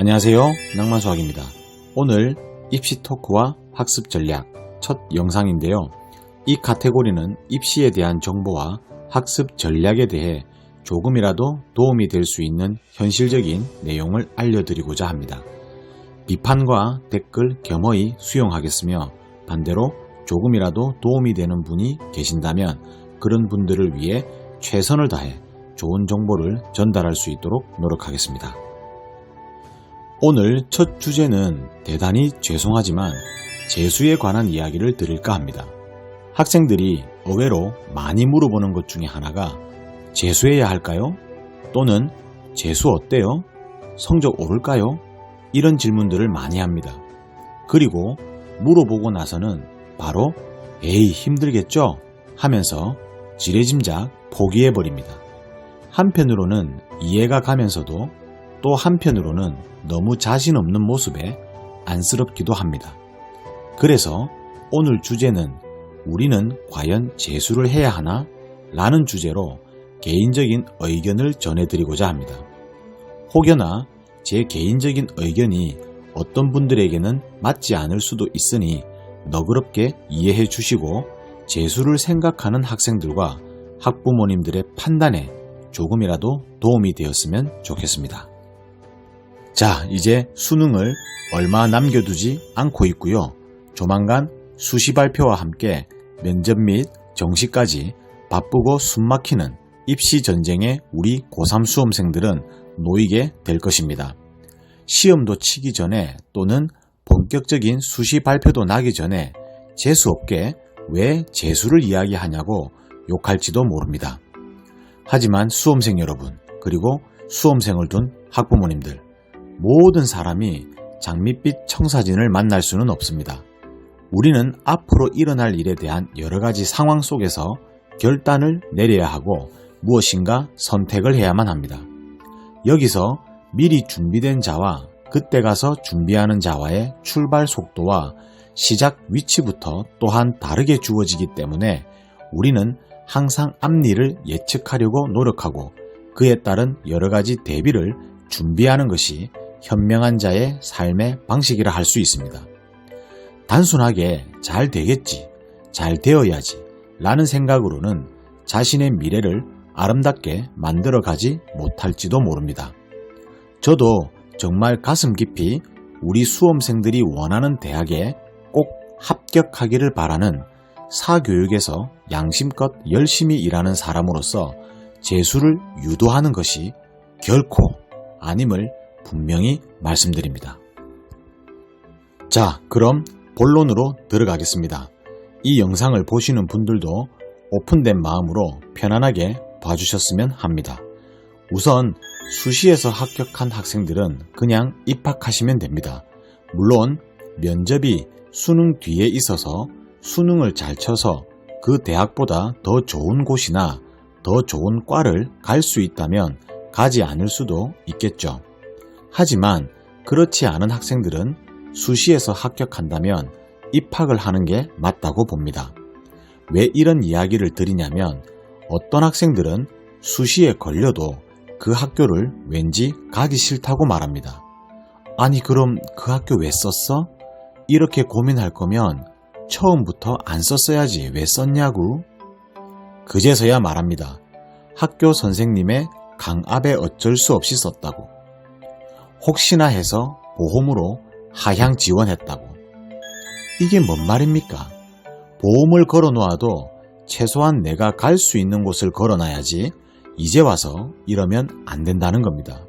안녕하세요. 낭만수학입니다. 오늘 입시 토크와 학습 전략 첫 영상인데요. 이 카테고리는 입시에 대한 정보와 학습 전략에 대해 조금이라도 도움이 될 수 있는 현실적인 내용을 알려드리고자 합니다. 비판과 댓글 겸허히 수용하겠으며 반대로 조금이라도 도움이 되는 분이 계신다면 그런 분들을 위해 최선을 다해 좋은 정보를 전달할 수 있도록 노력하겠습니다. 오늘 첫 주제는 대단히 죄송하지만 재수에 관한 이야기를 드릴까 합니다. 학생들이 의외로 많이 물어보는 것 중에 하나가 재수해야 할까요? 또는 재수 어때요? 성적 오를까요? 이런 질문들을 많이 합니다. 그리고 물어보고 나서는 바로 에이 힘들겠죠? 하면서 지레짐작 포기해버립니다. 한편으로는 이해가 가면서도 또 한편으로는 너무 자신 없는 모습에 안쓰럽기도 합니다. 그래서 오늘 주제는 우리는 과연 재수를 해야 하나? 라는 주제로 개인적인 의견을 전해드리고자 합니다. 혹여나 제 개인적인 의견이 어떤 분들에게는 맞지 않을 수도 있으니 너그럽게 이해해 주시고 재수를 생각하는 학생들과 학부모님들의 판단에 조금이라도 도움이 되었으면 좋겠습니다. 자, 이제 수능을 얼마 남겨두지 않고 있고요. 조만간 수시 발표와 함께 면접 및 정시까지 바쁘고 숨막히는 입시 전쟁에 우리 고3 수험생들은 놓이게 될 것입니다. 시험도 치기 전에 또는 본격적인 수시 발표도 나기 전에 재수없게 왜 재수를 이야기하냐고 욕할지도 모릅니다. 하지만 수험생 여러분, 그리고 수험생을 둔 학부모님들, 모든 사람이 장밋빛 청사진을 만날 수는 없습니다. 우리는 앞으로 일어날 일에 대한 여러 가지 상황 속에서 결단을 내려야 하고 무엇인가 선택을 해야만 합니다. 여기서 미리 준비된 자와 그때 가서 준비하는 자와의 출발 속도와 시작 위치부터 또한 다르게 주어지기 때문에 우리는 항상 앞일을 예측하려고 노력하고 그에 따른 여러 가지 대비를 준비하는 것이 현명한 자의 삶의 방식이라 할 수 있습니다. 단순하게 잘 되겠지, 잘 되어야지 라는 생각으로는 자신의 미래를 아름답게 만들어 가지 못할지도 모릅니다. 저도 정말 가슴 깊이 우리 수험생들이 원하는 대학에 꼭 합격하기를 바라는 사교육에서 양심껏 열심히 일하는 사람으로서 재수를 유도하는 것이 결코 아님을 분명히 말씀드립니다. 자, 그럼 본론으로 들어가겠습니다. 이 영상을 보시는 분들도 오픈된 마음으로 편안하게 봐주셨으면 합니다. 우선 수시에서 합격한 학생들은 그냥 입학하시면 됩니다. 물론 면접이 수능 뒤에 있어서 수능을 잘 쳐서 그 대학보다 더 좋은 곳이나 더 좋은 과를 갈 수 있다면 가지 않을 수도 있겠죠. 하지만 그렇지 않은 학생들은 수시에서 합격한다면 입학을 하는 게 맞다고 봅니다. 왜 이런 이야기를 드리냐면 어떤 학생들은 수시에 걸려도 그 학교를 왠지 가기 싫다고 말합니다. 아니 그럼 그 학교 왜 썼어? 이렇게 고민할 거면 처음부터 안 썼어야지 왜 썼냐고? 그제서야 말합니다. 학교 선생님의 강압에 어쩔 수 없이 썼다고. 혹시나 해서 보험으로 하향 지원했다고. 이게 뭔 말입니까? 보험을 걸어 놓아도 최소한 내가 갈 수 있는 곳을 걸어 놔야지 이제 와서 이러면 안 된다는 겁니다.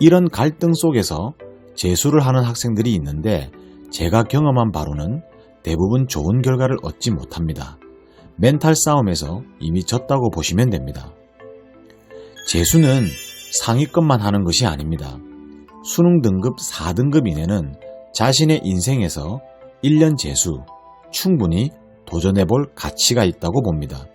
이런 갈등 속에서 재수를 하는 학생들이 있는데 제가 경험한 바로는 대부분 좋은 결과를 얻지 못합니다. 멘탈 싸움에서 이미 졌다고 보시면 됩니다. 재수는 상위권만 하는 것이 아닙니다. 수능 등급 4등급 이내는 자신의 인생에서 1년 재수 충분히 도전해 볼 가치가 있다고 봅니다.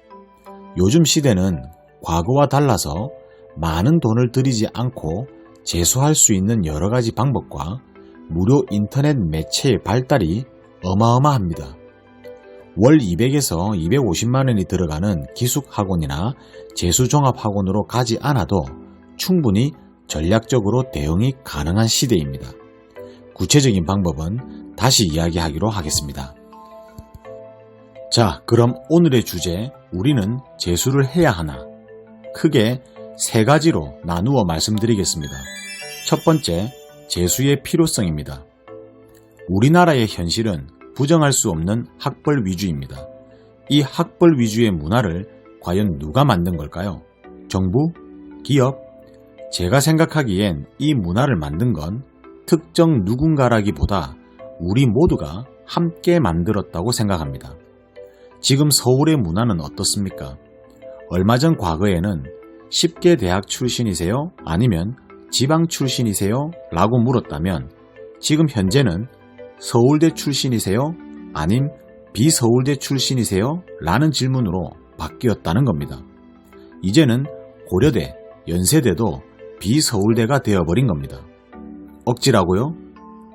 요즘 시대는 과거와 달라서 많은 돈을 들이지 않고 재수할 수 있는 여러 가지 방법과 무료 인터넷 매체의 발달이 어마어마합니다. 월 200에서 250만 원이 들어가는 기숙학원이나 재수종합학원으로 가지 않아도 충분히 전략적으로 대응이 가능한 시대입니다. 구체적인 방법은 다시 이야기하기로 하겠습니다. 자, 그럼 오늘의 주제, 우리는 재수를 해야 하나? 크게 세 가지로 나누어 말씀드리겠습니다. 첫 번째, 재수의 필요성입니다. 우리나라의 현실은 부정할 수 없는 학벌 위주입니다. 이 학벌 위주의 문화를 과연 누가 만든 걸까요? 정부? 기업? 제가 생각하기엔 이 문화를 만든 건 특정 누군가라기보다 우리 모두가 함께 만들었다고 생각합니다. 지금 서울의 문화는 어떻습니까? 얼마 전 과거에는 10개 대학 출신이세요? 아니면 지방 출신이세요? 라고 물었다면 지금 현재는 서울대 출신이세요? 아님 비서울대 출신이세요? 라는 질문으로 바뀌었다는 겁니다. 이제는 고려대, 연세대도 비서울대가 되어버린 겁니다. 억지라고요?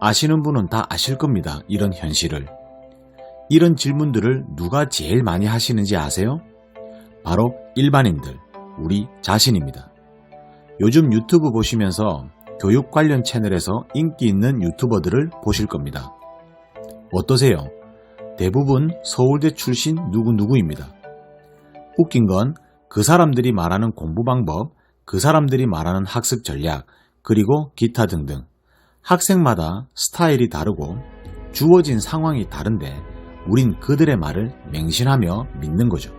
아시는 분은 다 아실 겁니다. 이런 현실을. 이런 질문들을 누가 제일 많이 하시는지 아세요? 바로 일반인들, 우리 자신입니다. 요즘 유튜브 보시면서 교육 관련 채널에서 인기 있는 유튜버들을 보실 겁니다. 어떠세요? 대부분 서울대 출신 누구누구입니다. 웃긴 건 그 사람들이 말하는 공부 방법, 그 사람들이 말하는 학습 전략, 그리고 기타 등등. 학생마다 스타일이 다르고 주어진 상황이 다른데 우린 그들의 말을 맹신하며 믿는 거죠.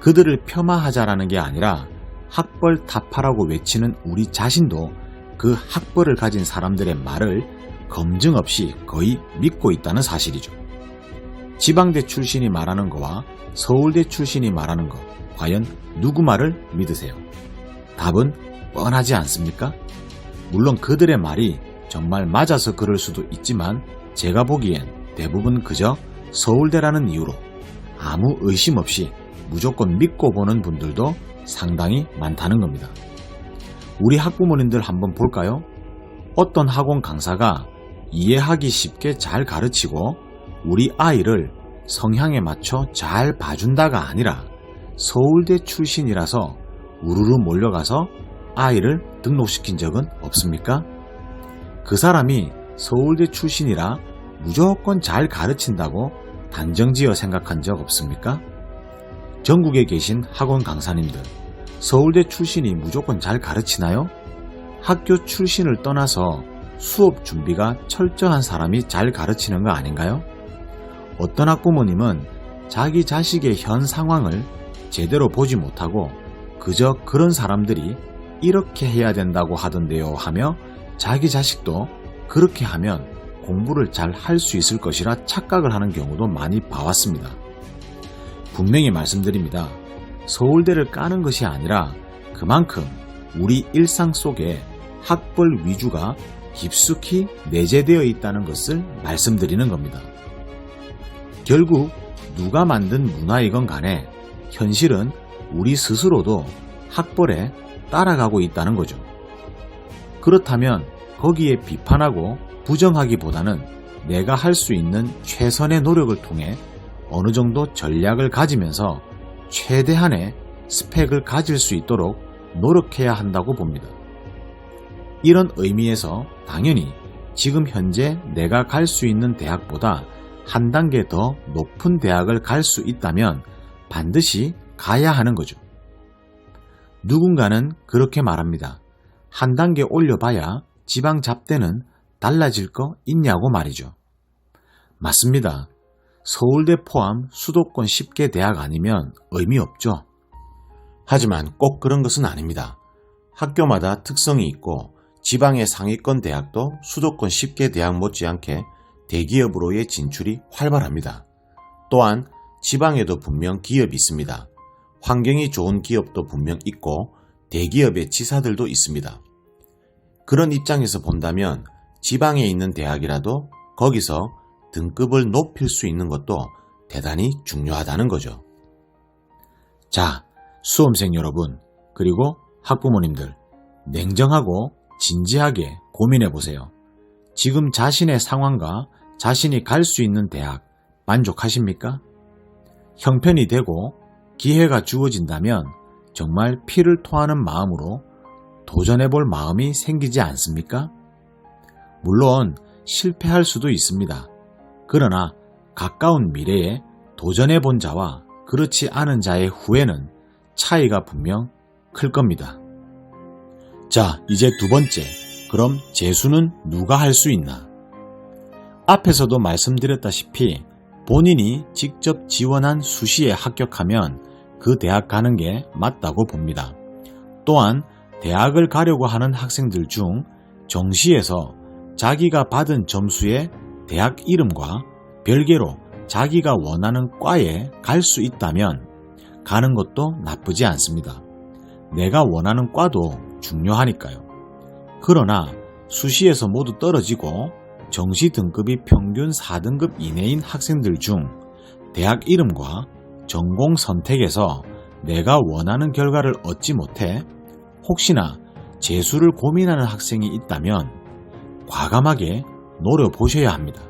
그들을 폄하하자라는 게 아니라 학벌 타파라고 외치는 우리 자신도 그 학벌을 가진 사람들의 말을 검증 없이 거의 믿고 있다는 사실이죠. 지방대 출신이 말하는 거와 서울대 출신이 말하는 거, 과연 누구 말을 믿으세요? 답은 뻔하지 않습니까? 물론 그들의 말이 정말 맞아서 그럴 수도 있지만 제가 보기엔 대부분 그저 서울대라는 이유로 아무 의심 없이 무조건 믿고 보는 분들도 상당히 많다는 겁니다. 우리 학부모님들 한번 볼까요? 어떤 학원 강사가 이해하기 쉽게 잘 가르치고 우리 아이를 성향에 맞춰 잘 봐준다가 아니라 서울대 출신이라서 우르르 몰려가서 아이를 등록시킨 적은 없습니까? 그 사람이 서울대 출신이라 무조건 잘 가르친다고 단정지어 생각한 적 없습니까? 전국에 계신 학원 강사님들, 서울대 출신이 무조건 잘 가르치나요? 학교 출신을 떠나서 수업 준비가 철저한 사람이 잘 가르치는 거 아닌가요? 어떤 학부모님은 자기 자식의 현 상황을 제대로 보지 못하고 그저 그런 사람들이 이렇게 해야 된다고 하던데요 하며 자기 자식도 그렇게 하면 공부를 잘 할 수 있을 것이라 착각을 하는 경우도 많이 봐왔습니다. 분명히 말씀드립니다. 서울대를 까는 것이 아니라 그만큼 우리 일상 속에 학벌 위주가 깊숙이 내재되어 있다는 것을 말씀드리는 겁니다. 결국 누가 만든 문화이건 간에 현실은 우리 스스로도 학벌에 따라가고 있다는 거죠. 그렇다면 거기에 비판하고 부정하기보다는 내가 할 수 있는 최선의 노력을 통해 어느 정도 전략을 가지면서 최대한의 스펙을 가질 수 있도록 노력해야 한다고 봅니다. 이런 의미에서 당연히 지금 현재 내가 갈 수 있는 대학보다 한 단계 더 높은 대학을 갈 수 있다면 반드시 가야 하는 거죠. 누군가는 그렇게 말합니다. 한 단계 올려봐야 지방 잡대는 달라질 거 있냐고 말이죠. 맞습니다. 서울대 포함 수도권 10개 대학 아니면 의미 없죠. 하지만 꼭 그런 것은 아닙니다. 학교마다 특성이 있고 지방의 상위권 대학도 수도권 10개 대학 못지않게 대기업으로의 진출이 활발합니다. 또한 지방에도 분명 기업이 있습니다. 환경이 좋은 기업도 분명 있고 대기업의 지사들도 있습니다. 그런 입장에서 본다면 지방에 있는 대학이라도 거기서 등급을 높일 수 있는 것도 대단히 중요하다는 거죠. 자, 수험생 여러분, 그리고 학부모님들, 냉정하고 진지하게 고민해 보세요. 지금 자신의 상황과 자신이 갈 수 있는 대학 만족하십니까? 형편이 되고 기회가 주어진다면 정말 피를 토하는 마음으로 도전해 볼 마음이 생기지 않습니까? 물론 실패할 수도 있습니다. 그러나 가까운 미래에 도전해 본 자와 그렇지 않은 자의 후회는 차이가 분명 클 겁니다. 자, 이제 두 번째. 그럼 재수는 누가 할 수 있나? 앞에서도 말씀드렸다시피 본인이 직접 지원한 수시에 합격하면 그 대학 가는 게 맞다고 봅니다. 또한 대학을 가려고 하는 학생들 중 정시에서 자기가 받은 점수의 대학 이름과 별개로 자기가 원하는 과에 갈 수 있다면 가는 것도 나쁘지 않습니다. 내가 원하는 과도 중요하니까요. 그러나 수시에서 모두 떨어지고 정시 등급이 평균 4등급 이내인 학생들 중 대학 이름과 전공 선택에서 내가 원하는 결과를 얻지 못해 혹시나 재수를 고민하는 학생이 있다면 과감하게 노려보셔야 합니다.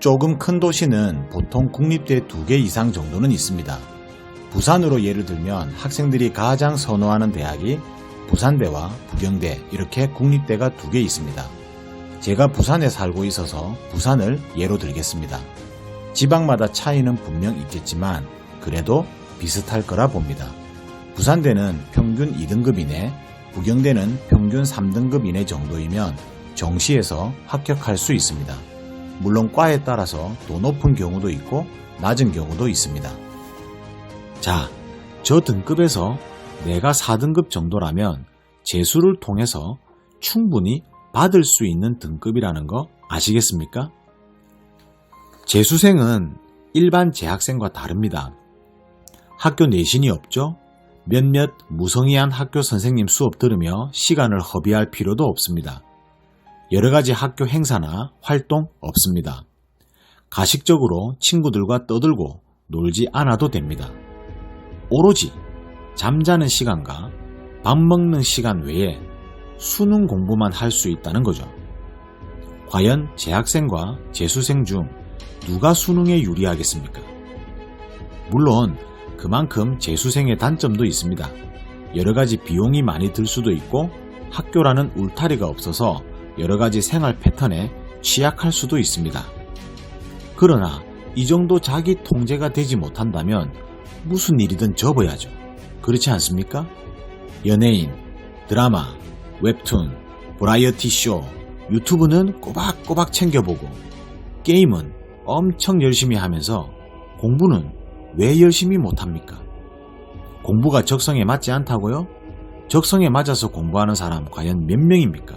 조금 큰 도시는 보통 국립대 두 개 이상 정도는 있습니다. 부산으로 예를 들면 학생들이 가장 선호하는 대학이 부산대와 부경대 이렇게 국립대가 두 개 있습니다. 제가 부산에 살고 있어서 부산을 예로 들겠습니다. 지방마다 차이는 분명 있겠지만 그래도 비슷할 거라 봅니다. 부산대는 평균 2등급 이내, 부경대는 평균 3등급 이내 정도이면 정시에서 합격할 수 있습니다. 물론 과에 따라서 더 높은 경우도 있고 낮은 경우도 있습니다. 자, 저 등급에서 내가 4등급 정도라면 재수를 통해서 충분히 받을 수 있는 등급이라는 거 아시겠습니까? 재수생은 일반 재학생과 다릅니다. 학교 내신이 없죠? 몇몇 무성의한 학교 선생님 수업 들으며 시간을 허비할 필요도 없습니다. 여러 가지 학교 행사나 활동 없습니다. 가식적으로 친구들과 떠들고 놀지 않아도 됩니다. 오로지 잠자는 시간과 밥 먹는 시간 외에 수능 공부만 할 수 있다는 거죠. 과연 재학생과 재수생 중 누가 수능에 유리하겠습니까? 물론 그만큼 재수생의 단점도 있습니다. 여러 가지 비용이 많이 들 수도 있고 학교라는 울타리가 없어서 여러 가지 생활 패턴에 취약할 수도 있습니다. 그러나 이 정도 자기 통제가 되지 못한다면 무슨 일이든 접어야죠. 그렇지 않습니까? 연예인, 드라마, 웹툰, 브라이어티 쇼, 유튜브는 꼬박꼬박 챙겨보고 게임은 엄청 열심히 하면서 공부는 왜 열심히 못합니까? 공부가 적성에 맞지 않다고요? 적성에 맞아서 공부하는 사람 과연 몇 명입니까?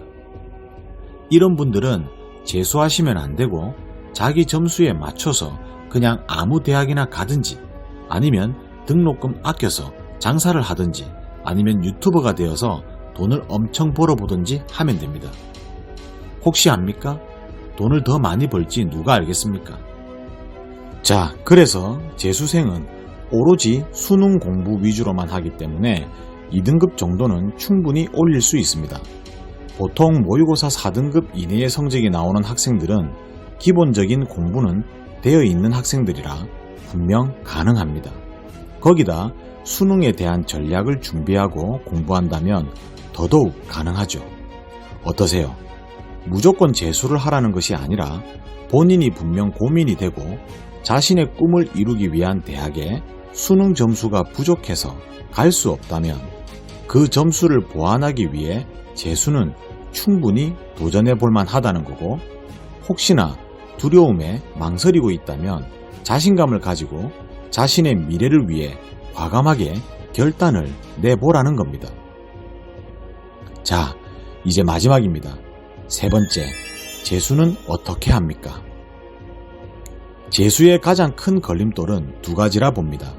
이런 분들은 재수하시면 안 되고 자기 점수에 맞춰서 그냥 아무 대학이나 가든지 아니면 등록금 아껴서 장사를 하든지 아니면 유튜버가 되어서 돈을 엄청 벌어보든지 하면 됩니다. 혹시 압니까? 돈을 더 많이 벌지 누가 알겠습니까? 자, 그래서 재수생은 오로지 수능 공부 위주로만 하기 때문에 2등급 정도는 충분히 올릴 수 있습니다. 보통 모의고사 4등급 이내의 성적이 나오는 학생들은 기본적인 공부는 되어 있는 학생들이라 분명 가능합니다. 거기다 수능에 대한 전략을 준비하고 공부한다면 더더욱 가능하죠. 어떠세요? 무조건 재수를 하라는 것이 아니라 본인이 분명 고민이 되고 자신의 꿈을 이루기 위한 대학에 수능 점수가 부족해서 갈 수 없다면 그 점수를 보완하기 위해 재수는 충분히 도전해 볼 만 하다는 거고 혹시나 두려움에 망설이고 있다면 자신감을 가지고 자신의 미래를 위해 과감하게 결단을 내보라는 겁니다. 자, 이제 마지막입니다. 세 번째, 재수는 어떻게 합니까? 재수의 가장 큰 걸림돌은 두 가지라 봅니다.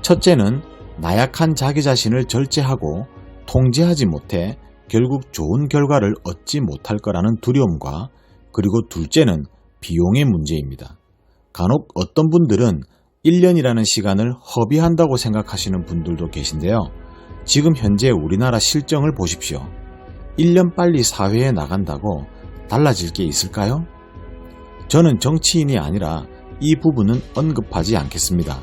첫째는 나약한 자기 자신을 절제하고 통제하지 못해 결국 좋은 결과를 얻지 못할 거라는 두려움과 그리고 둘째는 비용의 문제입니다. 간혹 어떤 분들은 1년이라는 시간을 허비한다고 생각하시는 분들도 계신데요. 지금 현재 우리나라 실정을 보십시오. 1년 빨리 사회에 나간다고 달라질 게 있을까요? 저는 정치인이 아니라 이 부분은 언급하지 않겠습니다.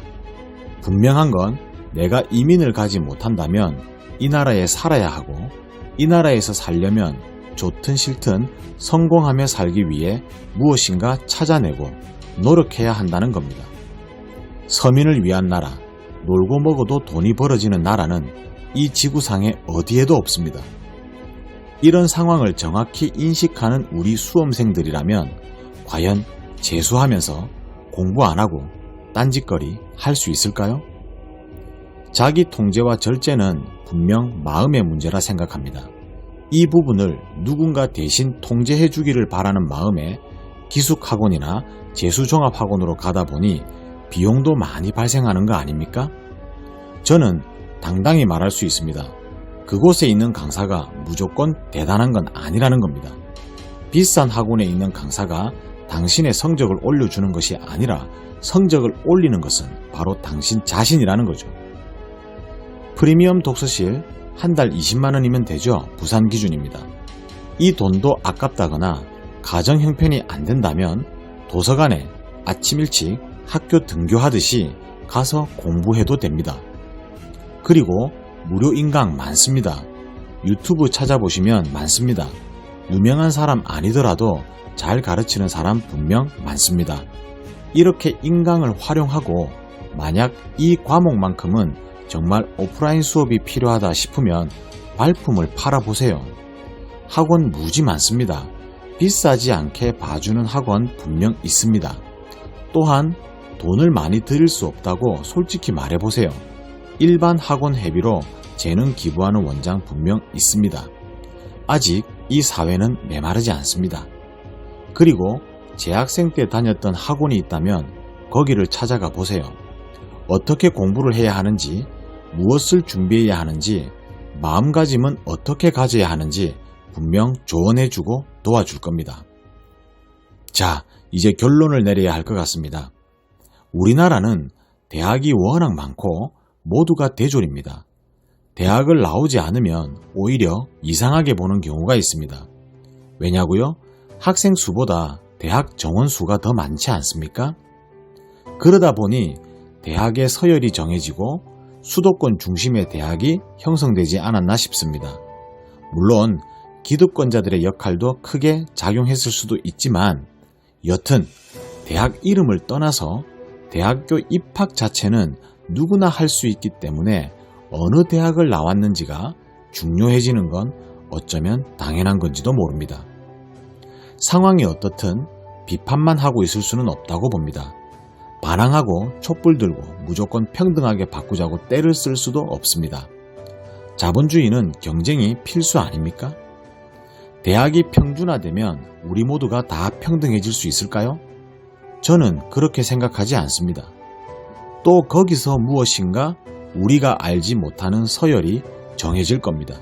분명한 건 내가 이민을 가지 못한다면 이 나라에 살아야 하고 이 나라에서 살려면 좋든 싫든 성공하며 살기 위해 무엇인가 찾아내고 노력해야 한다는 겁니다. 서민을 위한 나라, 놀고 먹어도 돈이 벌어지는 나라는 이 지구상에 어디에도 없습니다. 이런 상황을 정확히 인식하는 우리 수험생들이라면 과연 재수하면서 공부 안 하고 딴짓거리 할 수 있을까요? 자기 통제와 절제는 분명 마음의 문제라 생각합니다. 이 부분을 누군가 대신 통제해 주기를 바라는 마음에 기숙학원이나 재수종합학원으로 가다 보니 비용도 많이 발생하는 거 아닙니까? 저는 당당히 말할 수 있습니다. 그곳에 있는 강사가 무조건 대단한 건 아니라는 겁니다. 비싼 학원에 있는 강사가 당신의 성적을 올려주는 것이 아니라 성적을 올리는 것은 바로 당신 자신이라는 거죠. 프리미엄 독서실 한 달 20만원이면 되죠. 부산 기준입니다. 이 돈도 아깝다거나 가정 형편이 안 된다면 도서관에 아침 일찍 학교 등교하듯이 가서 공부해도 됩니다. 그리고 무료 인강 많습니다. 유튜브 찾아보시면 많습니다. 유명한 사람 아니더라도 잘 가르치는 사람 분명 많습니다. 이렇게 인강을 활용하고 만약 이 과목만큼은 정말 오프라인 수업이 필요하다 싶으면 발품을 팔아보세요. 학원 무지 많습니다. 비싸지 않게 봐주는 학원 분명 있습니다. 또한 돈을 많이 들일 수 없다고 솔직히 말해보세요. 일반 학원 회비로 재능 기부하는 원장 분명 있습니다. 아직 이 사회는 메마르지 않습니다. 그리고 재학생 때 다녔던 학원이 있다면 거기를 찾아가 보세요. 어떻게 공부를 해야 하는지, 무엇을 준비해야 하는지, 마음가짐은 어떻게 가져야 하는지 분명 조언해주고 도와줄 겁니다. 자, 이제 결론을 내려야 할 것 같습니다. 우리나라는 대학이 워낙 많고 모두가 대졸입니다. 대학을 나오지 않으면 오히려 이상하게 보는 경우가 있습니다. 왜냐고요? 학생 수보다 대학 정원 수가 더 많지 않습니까? 그러다 보니 대학의 서열이 정해지고 수도권 중심의 대학이 형성되지 않았나 싶습니다. 물론 기득권자들의 역할도 크게 작용했을 수도 있지만 여튼 대학 이름을 떠나서 대학교 입학 자체는 누구나 할 수 있기 때문에 어느 대학을 나왔는지가 중요해지는 건 어쩌면 당연한 건지도 모릅니다. 상황이 어떻든 비판만 하고 있을 수는 없다고 봅니다. 반항하고 촛불 들고 무조건 평등하게 바꾸자고 때를 쓸 수도 없습니다. 자본주의는 경쟁이 필수 아닙니까? 대학이 평준화되면 우리 모두가 다 평등해질 수 있을까요? 저는 그렇게 생각하지 않습니다. 또 거기서 무엇인가 우리가 알지 못하는 서열이 정해질 겁니다.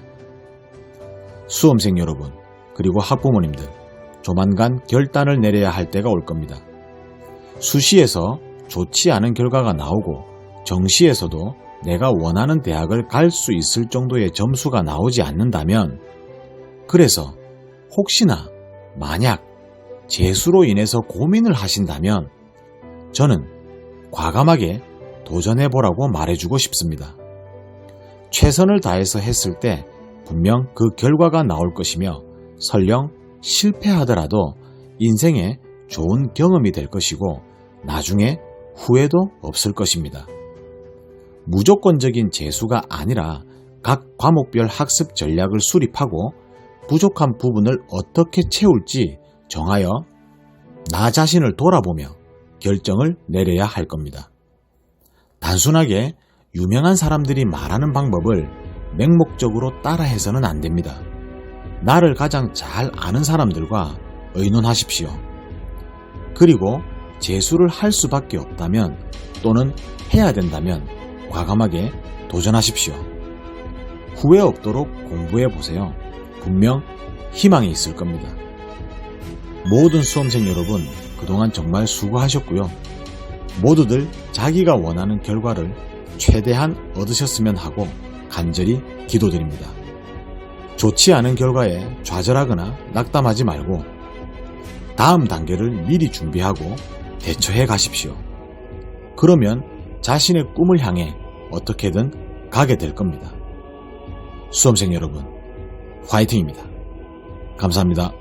수험생 여러분, 그리고 학부모님들, 조만간 결단을 내려야 할 때가 올 겁니다. 수시에서 좋지 않은 결과가 나오고 정시에서도 내가 원하는 대학을 갈 수 있을 정도의 점수가 나오지 않는다면 그래서 혹시나 만약 재수로 인해서 고민을 하신다면 저는 과감하게 도전해보라고 말해주고 싶습니다. 최선을 다해서 했을 때 분명 그 결과가 나올 것이며 설령 실패하더라도 인생에 좋은 경험이 될 것이고 나중에 후회도 없을 것입니다. 무조건적인 재수가 아니라 각 과목별 학습 전략을 수립하고 부족한 부분을 어떻게 채울지 정하여 나 자신을 돌아보며 결정을 내려야 할 겁니다. 단순하게 유명한 사람들이 말하는 방법을 맹목적으로 따라해서는 안 됩니다. 나를 가장 잘 아는 사람들과 의논하십시오. 그리고 재수를 할 수밖에 없다면 또는 해야 된다면 과감하게 도전하십시오. 후회 없도록 공부해 보세요. 분명 희망이 있을 겁니다. 모든 수험생 여러분, 그동안 정말 수고하셨고요. 모두들 자기가 원하는 결과를 최대한 얻으셨으면 하고 간절히 기도드립니다. 좋지 않은 결과에 좌절하거나 낙담하지 말고 다음 단계를 미리 준비하고 대처해 가십시오. 그러면 자신의 꿈을 향해 어떻게든 가게 될 겁니다. 수험생 여러분, 화이팅입니다. 감사합니다.